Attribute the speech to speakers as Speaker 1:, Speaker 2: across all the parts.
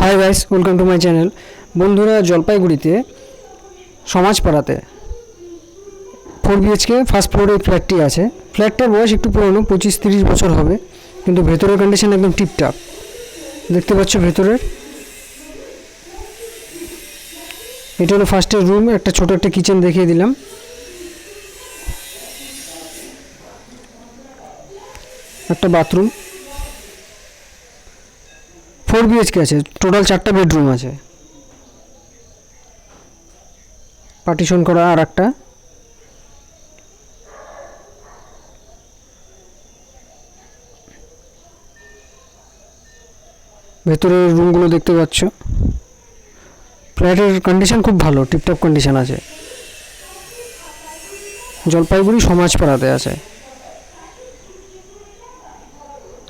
Speaker 1: Hi guys welcome to my channel বন্ধুরা, জলপাইগুড়িতে সমাজপাড়াতে four BHK first ফ্লোরে ফ্ল্যাটটি আছে। ফ্ল্যাটটার বয়স একটু পুরনো, পঁচিশ তিরিশ বছর হবে, কিন্তু ভেতরের কন্ডিশন একদম টিপটাপ দেখতে পাচ্ছ ভেতরের? এটা হলো ফার্স্টের রুম একটা ছোট একটা কিচেন দেখিয়ে দিলাম। একটা বাথরুম ফোর বিএইচকে আছে টোটাল চারটা বেডরুম আছে। পার্টিশন করা আর একটা। ভেতরের রুমগুলো দেখতে পাচ্ছ। ফ্ল্যাটের কন্ডিশন খুব ভালো টিপটপ কন্ডিশন আছে। জলপাইগুড়ি সমাজপাড়াতে আছে।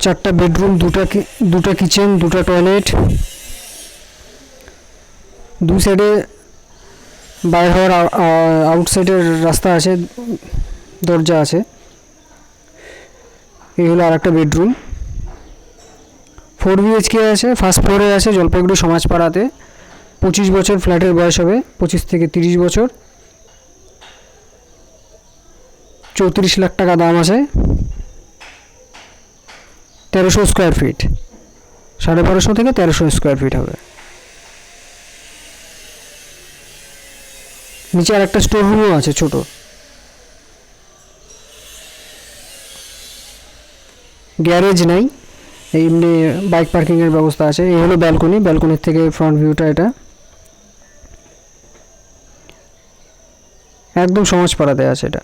Speaker 1: চারটা বেডরুম, দুটা দুটা কিচেন, দুটা টয়লেট। দু সাইডে বাইর হওয়ার আউটসাইডের রাস্তা আছে, দরজা আছে। এই হলো আর একটা বেডরুম। ফোর বিএইচকে আছে, ফার্স্ট ফ্লোরে আছে জলপাইগুড়ি সমাজপাড়াতে। পঁচিশ বছর ফ্ল্যাটের বয়স হবে, পঁচিশ থেকে তিরিশ বছর। চৌত্রিশ লাখ টাকা দাম আছে। তেরোশো স্কোয়ার ফিট সাড়ে বারোশো থেকে তেরোশো স্কোয়ার ফিট হবে। নিচে আর একটা স্টোর রুমও আছে ছোট। গ্যারেজ নাই। এমনি বাইক পার্কিংয়ের ব্যবস্থা আছে। এই হলো ব্যালকনি ব্যালকনির থেকে ফ্রন্ট ভিউটা এটা। একদম সমাজ পাড়াতে আছে এটা।